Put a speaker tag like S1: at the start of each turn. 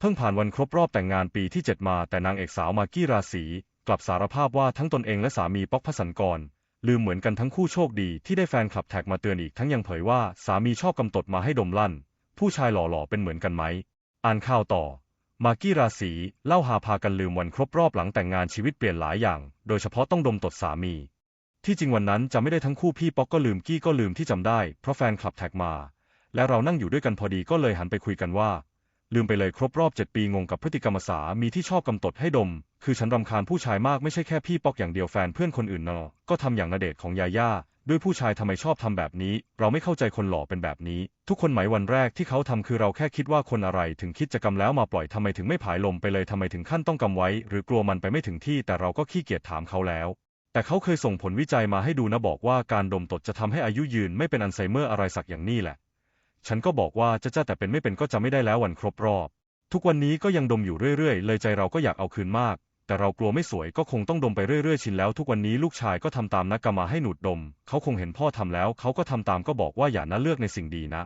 S1: เพิ่งผ่านวันครบรอบแต่งงานปีที่ 7 มาแต่นางเอกสาวมากกี้ราศีกลับสารภาพว่าทั้งตนเองและสามีป๊อกพสันกร ลืมเหมือนกันทั้งคู่โชคดีที่ได้แฟนคลับแท็กมาเตือนอีกทั้งยังเผยว่าสามีชอบกำตดมาให้ดมลั่น ผู้ชายหล่อๆเป็นเหมือนกันไหม อ่านข่าวต่อ มากกี้ราศีเล่าหาพากันลืมวันครบรอบหลังแต่งงานชีวิตเปลี่ยนหลายอย่าง โดยเฉพาะต้องดมตดสามี ที่จริงวันนั้นจะไม่ได้ทั้งคู่พี่ป๊อกก็ลืมกี้ก็ลืมที่จำได้เพราะแฟนคลับแท็กมา และเรานั่งอยู่ด้วยกันพอดีก็เลยหันไปคุยกันว่า ลืมไปเลยครบรอบเจ็ดปีงงกับพฤติกรรมสามีที่ชอบกำตดให้ดม คือฉันรำคาญผู้ชายมากไม่ใช่แค่พี่ป๊อกอย่างเดียวแฟนเพื่อนคนอื่นเนอะก็ทำอย่างนาเดชของยาย่าด้วยผู้ชายทำไมชอบทำแบบนี้ เราไม่เข้าใจคนหล่อเป็นแบบนี้ ทุกคนหมายวันแรกที่เขาทำคือเราแค่คิดว่าคนอะไรถึงคิดจะกำแล้วมาปล่อยทำไมถึงไม่ผายลมไปเลยทำไมถึงขั้นต้องกำไว้ หรือกลัวมันไปไม่ถึงที่แต่เราก็ขี้เกียจถามเขาแล้ว แต่เขาเคยส่งผลวิจัยมาให้ดูนะบอกว่าการดมตดจะทำให้อายุยืนไม่เป็นอัลไซเมอร์อะไรสักอย่างนี่แหละ ฉันก็บอกว่าจะจ้าแต่เป็นไม่เป็นก็จะไม่ได้แล้ววันครบรอบ ทุกวันนี้ก็ยังดมอยู่เรื่อยๆ เลยใจเราก็อยากเอาคืนมาก แต่เรากลัวไม่สวยก็คงต้องดมไปเรื่อยๆ ชินแล้ว ทุกวันนี้ลูกชายก็ทำตามนักกรรมาให้หนูดดม เขาคงเห็นพ่อทำแล้ว เขาก็ทำตามก็บอกว่าอย่านะเลือกในสิ่งดีนะ